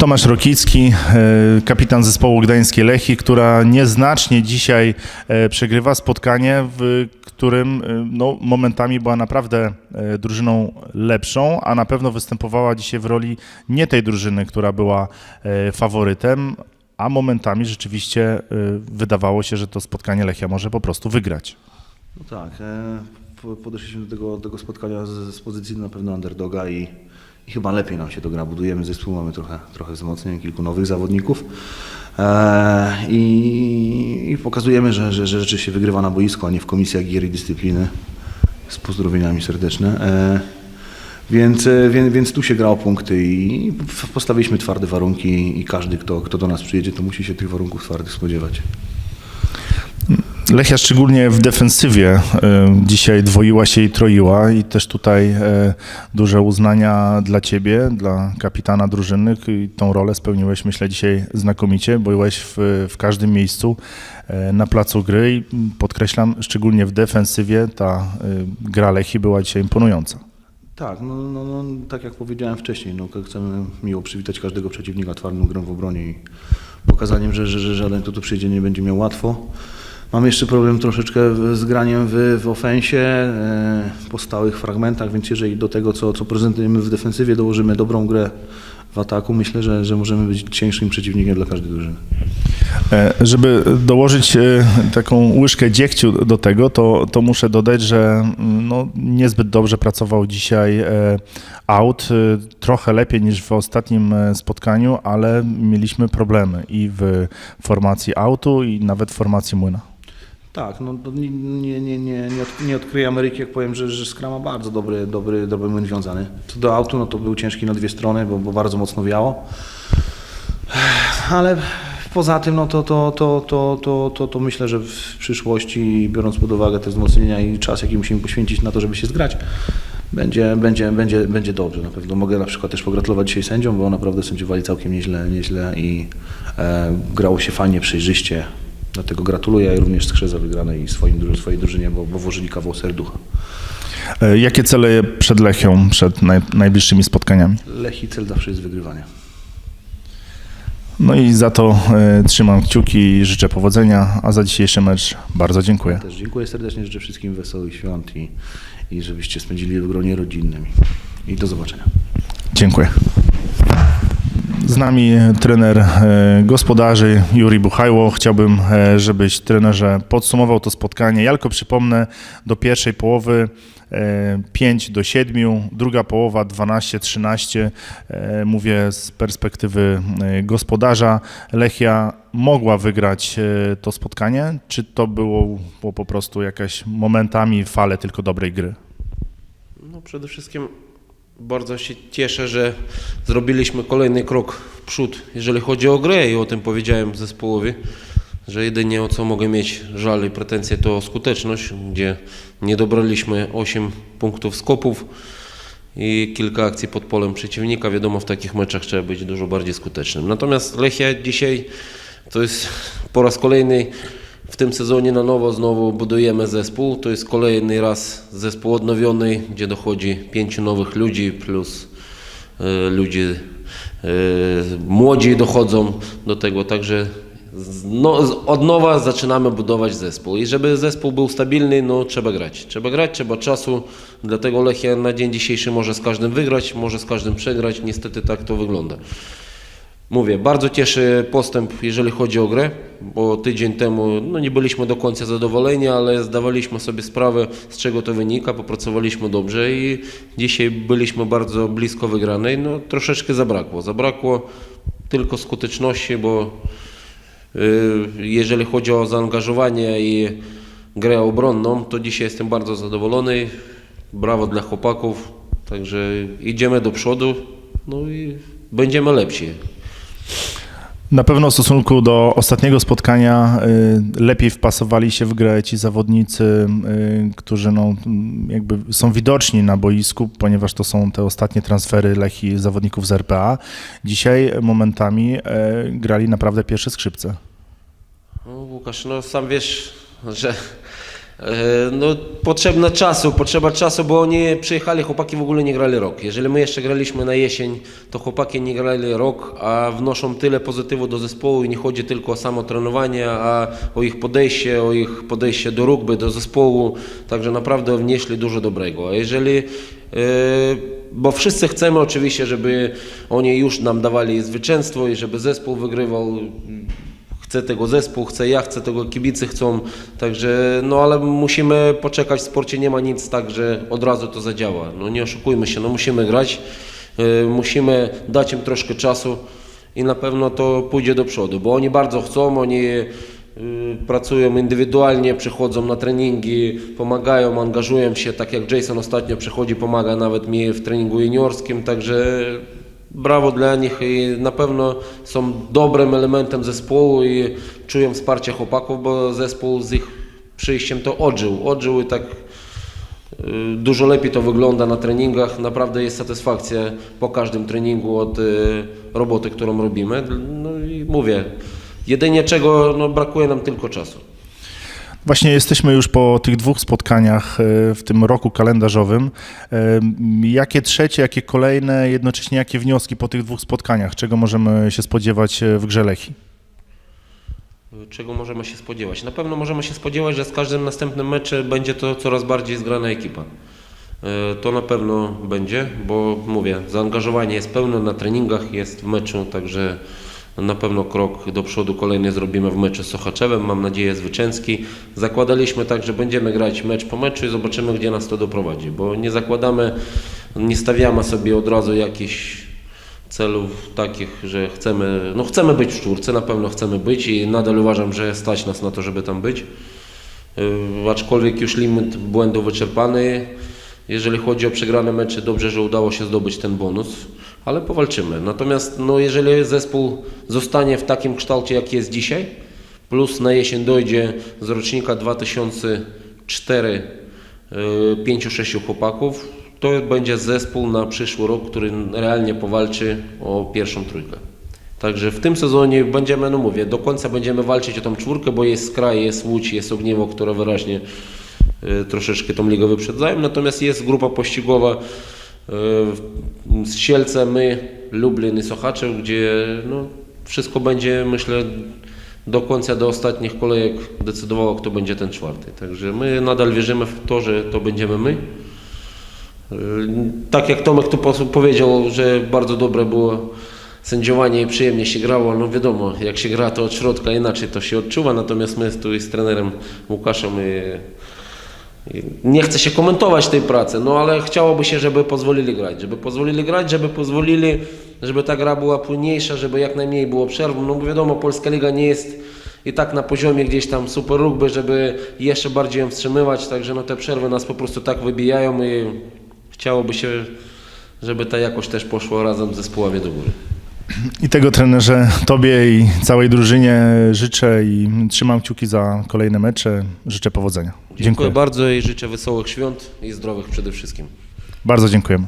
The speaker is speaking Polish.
Tomasz Rokicki, e, kapitan zespołu Gdańskiej Lechii, która nieznacznie dzisiaj e, przegrywa spotkanie, w którym e, no, momentami była naprawdę drużyną lepszą, a na pewno występowała dzisiaj w roli nie tej drużyny, która była faworytem, a momentami rzeczywiście wydawało się, że to spotkanie Lechia może po prostu wygrać. No tak, po- podeszliśmy do tego, do tego spotkania z, z pozycji na pewno underdoga i, i chyba lepiej nam się to gra. Budujemy zespół, mamy trochę, trochę wzmocnień, kilku nowych zawodników e, i, i pokazujemy, że, że, że rzeczywiście wygrywa na boisku, a nie w komisjach gier i dyscypliny. Z pozdrowieniami serdeczne. E, więc, e, więc, więc tu się gra o punkty i postawiliśmy twarde warunki i każdy, kto, kto do nas przyjedzie, to musi się tych warunków twardych spodziewać. Lechia szczególnie w defensywie e, dzisiaj dwoiła się i troiła i też tutaj e, duże uznania dla Ciebie, dla kapitana drużyny tą rolę spełniłeś myślę dzisiaj znakomicie, byłeś w, w każdym miejscu e, na placu gry i podkreślam, szczególnie w defensywie ta gra Lechii była dzisiaj imponująca. Tak, no, no, no, tak jak powiedziałem wcześniej, no, chcemy miło przywitać każdego przeciwnika twardą grą w obronie i pokazaniem, że, że, że żaden, kto tu przyjdzie, nie będzie miał łatwo. Mamy jeszcze problem troszeczkę z graniem w, w ofensie, e, po stałych fragmentach, więc jeżeli do tego, co, co prezentujemy w defensywie, dołożymy dobrą grę w ataku, myślę, że, że możemy być ciężkim przeciwnikiem dla każdej drużyny. E, Żeby dołożyć e, taką łyżkę dziegciu do tego, to, to muszę dodać, że mm, no, niezbyt dobrze pracował dzisiaj out, trochę lepiej niż w ostatnim spotkaniu, ale mieliśmy problemy i w formacji autu i nawet w formacji młyna. Tak, no nie, nie, nie, nie, nie, od, nie odkryję Ameryki, jak powiem, że, że Skra ma bardzo dobry, dobry, dobry młyn wiązany. Co do autu, no to był ciężki na dwie strony, bo, bo bardzo mocno wiało. Ale poza tym, no to, to, to, to, to, to, to myślę, że w przyszłości, biorąc pod uwagę te wzmocnienia i czas, jaki musimy poświęcić na to, żeby się zgrać, będzie, będzie, będzie, będzie dobrze. Na pewno mogę na przykład też pogratulować dzisiaj sędziom, bo naprawdę sędziowali całkiem nieźle, nieźle i e, grało się fajnie, przejrzyście. Dlatego gratuluję również Skrze wygranej i swoim, swojej drużynie, bo, bo włożyli kawał serducha. E, Jakie cele przed Lechią, przed naj, najbliższymi spotkaniami? Lech i cel zawsze jest wygrywanie. No i za to e, trzymam kciuki i życzę powodzenia, a za dzisiejszy mecz bardzo dziękuję. Też dziękuję serdecznie, życzę wszystkim wesołych świąt i, i żebyście spędzili je w gronie rodzinnym. I do zobaczenia. Dziękuję. Z nami trener e, gospodarzy Juri Buchajło. Chciałbym, e, żebyś trenerze podsumował to spotkanie. Ja tylko przypomnę, do pierwszej połowy e, 5 do 7, druga połowa 12-13. E, Mówię z perspektywy e, gospodarza. Lechia mogła wygrać e, to spotkanie, czy to było, było po prostu jakaś momentami fale tylko dobrej gry? No przede wszystkim bardzo się cieszę, że zrobiliśmy kolejny krok w przód, jeżeli chodzi o grę i o tym powiedziałem zespołowi, że jedynie o co mogę mieć żal i pretensje to skuteczność, gdzie nie dobraliśmy 8 punktów skopów i kilka akcji pod polem przeciwnika. Wiadomo, w takich meczach trzeba być dużo bardziej skutecznym. Natomiast Lechia dzisiaj to jest po raz kolejny w tym sezonie na nowo znowu budujemy zespół. To jest kolejny raz zespół odnowiony, gdzie dochodzi pięciu nowych ludzi plus e, ludzi e, młodzi dochodzą do tego, także no, od nowa zaczynamy budować zespół. I żeby zespół był stabilny, no trzeba grać. Trzeba grać, trzeba czasu, dlatego Lechia na dzień dzisiejszy może z każdym wygrać, może z każdym przegrać. Niestety tak to wygląda. Mówię, bardzo cieszy postęp, jeżeli chodzi o grę, bo tydzień temu no, nie byliśmy do końca zadowoleni, ale zdawaliśmy sobie sprawę, z czego to wynika, popracowaliśmy dobrze i dzisiaj byliśmy bardzo blisko wygranej. No, troszeczkę zabrakło. Zabrakło tylko skuteczności, bo y, jeżeli chodzi o zaangażowanie i grę obronną, to dzisiaj jestem bardzo zadowolony. Brawo dla chłopaków, także idziemy do przodu, no i będziemy lepsi. Na pewno w stosunku do ostatniego spotkania y, lepiej wpasowali się w grę ci zawodnicy, y, którzy no, jakby są widoczni na boisku, ponieważ to są te ostatnie transfery Lechi zawodników z RPA. Dzisiaj momentami y, grali naprawdę pierwsze skrzypce. No, Łukasz, no sam wiesz, że No, potrzebne czasu, potrzeba czasu, bo oni przyjechali, chłopaki w ogóle nie grali rok. Jeżeli my jeszcze graliśmy na jesień, to chłopaki nie grali rok, a wnoszą tyle pozytywu do zespołu i nie chodzi tylko o samo trenowanie, a o ich podejście, o ich podejście do rugby, do zespołu, także naprawdę wnieśli dużo dobrego. A jeżeli e, bo wszyscy chcemy oczywiście, żeby oni już nam dawali zwycięstwo i żeby zespół wygrywał chce tego zespół, chcę ja, chcę tego kibicy chcą, także no ale musimy poczekać, w sporcie nie ma nic tak, że od razu to zadziała, no nie oszukujmy się, no musimy grać, y, musimy dać im troszkę czasu i na pewno to pójdzie do przodu, bo oni bardzo chcą, oni y, pracują indywidualnie, przychodzą na treningi, pomagają, angażują się, tak jak Jason ostatnio przychodzi, pomaga nawet mi w treningu juniorskim, także brawo dla nich i na pewno są dobrym elementem zespołu i czują wsparcie chłopaków, bo zespół z ich przyjściem to odżył, odżył i tak y, dużo lepiej to wygląda na treningach. Naprawdę jest satysfakcja po każdym treningu od y, roboty, którą robimy. No i mówię, jedynie czego no, brakuje nam tylko czasu. Właśnie jesteśmy już po tych dwóch spotkaniach e, w tym roku kalendarzowym. E, Jakie trzecie, jakie kolejne, jednocześnie jakie wnioski po tych dwóch spotkaniach? Czego możemy się spodziewać e, w grze Lechii? Czego możemy się spodziewać? Na pewno możemy się spodziewać, że z każdym następnym meczem będzie to coraz bardziej zgrana ekipa. To na pewno będzie, bo mówię, zaangażowanie jest pełne na treningach, jest w meczu, także na pewno krok do przodu kolejny zrobimy w meczu z Sochaczewem, mam nadzieję zwycięski. Zakładaliśmy tak, że będziemy grać mecz po meczu i zobaczymy, gdzie nas to doprowadzi, bo nie zakładamy, nie stawiamy sobie od razu jakichś celów takich, że chcemy, no chcemy być w czwórce, na pewno chcemy być i nadal uważam, że stać nas na to, żeby tam być. Yy, aczkolwiek już limit błędów wyczerpany. Jeżeli chodzi o przegrane mecze, dobrze, że udało się zdobyć ten bonus, ale powalczymy. Natomiast no, jeżeli zespół zostanie w takim kształcie, jaki jest dzisiaj, plus na jesień dojdzie z rocznika 2004 yy, pięciu, sześciu chłopaków, to będzie zespół na przyszły rok, który realnie powalczy o pierwszą trójkę. Także w tym sezonie będziemy, no mówię, do końca będziemy walczyć o tą czwórkę, bo jest Skraj, jest Łódź, jest Ogniewo, które wyraźnie y, troszeczkę tą ligę wyprzedzają. Natomiast jest grupa pościgowa y, z Sielce, my, Lublin i Sochaczew, gdzie no, wszystko będzie, myślę, do końca, do ostatnich kolejek decydowało, kto będzie ten czwarty. Także my nadal wierzymy w to, że to będziemy my. Tak jak Tomek tu po- powiedział, że bardzo dobre było sędziowanie i przyjemnie się grało, no wiadomo, jak się gra to od środka inaczej to się odczuwa, natomiast my tu z trenerem Łukaszem i nie chcę się komentować tej pracy, no ale chciałoby się, żeby pozwolili grać, żeby pozwolili grać, żeby pozwolili, żeby ta gra była płynniejsza, żeby jak najmniej było przerw, no bo wiadomo, Polska Liga nie jest i tak na poziomie gdzieś tam super rugby, żeby jeszcze bardziej ją wstrzymywać, także no te przerwy nas po prostu tak wybijają i chciałoby się, żeby ta jakość też poszła razem z zespołami do góry. I tego trenerze Tobie i całej drużynie życzę i trzymam kciuki za kolejne mecze. Życzę powodzenia. Dziękuję bardzo i życzę wesołych świąt i zdrowych przede wszystkim. Bardzo dziękujemy.